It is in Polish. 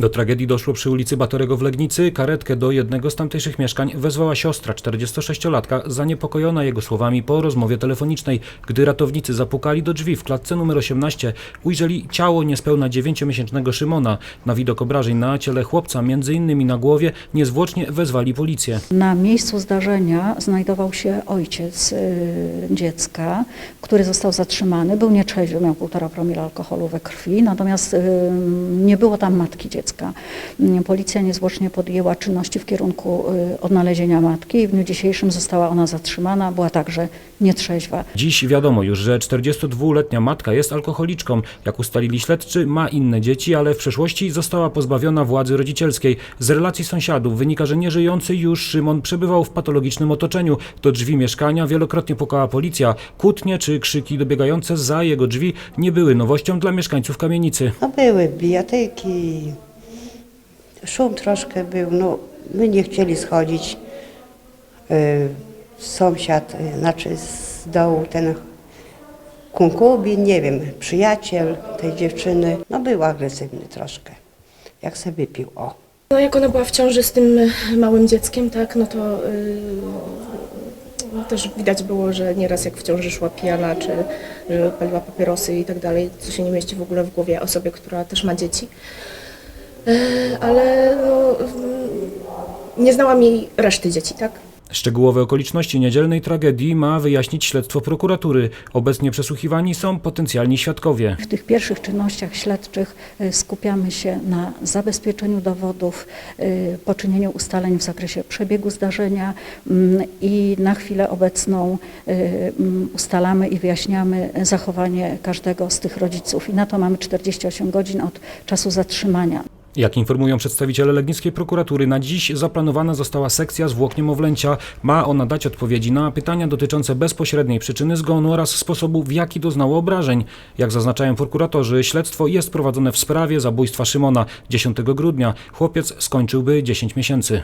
Do tragedii doszło przy ulicy Batorego w Legnicy. Karetkę do jednego z tamtejszych mieszkań wezwała siostra 46-latka, zaniepokojona jego słowami po rozmowie telefonicznej. Gdy ratownicy zapukali do drzwi w klatce numer 18, ujrzeli ciało niespełna 9-miesięcznego Szymona. Na widok obrażeń na ciele chłopca, między innymi na głowie, niezwłocznie wezwali policję. Na miejscu zdarzenia znajdował się ojciec y, dziecka, który został zatrzymany. Był nietrzeźwy, miał 1,5 promila alkoholu we krwi, natomiast y, nie było tam matki dziecka. Y, Policja niezwłocznie podjęła czynności w kierunku y, odnalezienia matki i w dniu dzisiejszym została ona zatrzymana. Była także nietrzeźwa. Dziś wiadomo już, że 42-letnia matka jest alkoholiczką. Jak ustalili śledczy, ma inne dzieci, ale w przeszłości została pozbawiona władzy rodzicielskiej. Z relacji sąsiadów wynika, że nieżyjący już Szymon przebywał w patologicznym otoczeniu. Do drzwi mieszkania wielokrotnie pukała policja. Kłótnie czy krzyki dobiegające za jego drzwi nie były nowością dla mieszkańców kamienicy. No były bijatyki, szum troszkę był, no my nie chcieli schodzić. Y, Sąsiad, y, znaczy z dołu ten kunkubin, nie wiem, przyjaciel tej dziewczyny, no był agresywny troszkę, jak sobie pił, o. No jak ona była w ciąży z tym małym dzieckiem, tak, no to yy, też widać było, że nieraz jak w ciąży szła pijana, czy że paliła papierosy i tak dalej, co się nie mieści w ogóle w głowie osoby, która też ma dzieci. Yy, ale no, yy, nie znałam jej reszty dzieci, tak. Szczegółowe okoliczności niedzielnej tragedii ma wyjaśnić śledztwo prokuratury. Obecnie przesłuchiwani są potencjalni świadkowie. W tych pierwszych czynnościach śledczych y, skupiamy się na zabezpieczeniu dowodów, y, poczynieniu ustaleń w zakresie przebiegu zdarzenia mm, i na chwilę obecną mm, ustalamy i wyjaśniamy zachowanie każdego z tych rodziców. I na to mamy 48 godzin od czasu zatrzymania. Jak informują przedstawiciele Legnickiej Prokuratury, na dziś zaplanowana została sekcja zwłok niemowlęcia. Ma ona dać odpowiedzi na pytania dotyczące bezpośredniej przyczyny zgonu oraz sposobu, w jaki doznało obrażeń. Jak zaznaczają prokuratorzy, śledztwo jest prowadzone w sprawie zabójstwa Szymona 10 grudnia. Chłopiec skończyłby 10 miesięcy.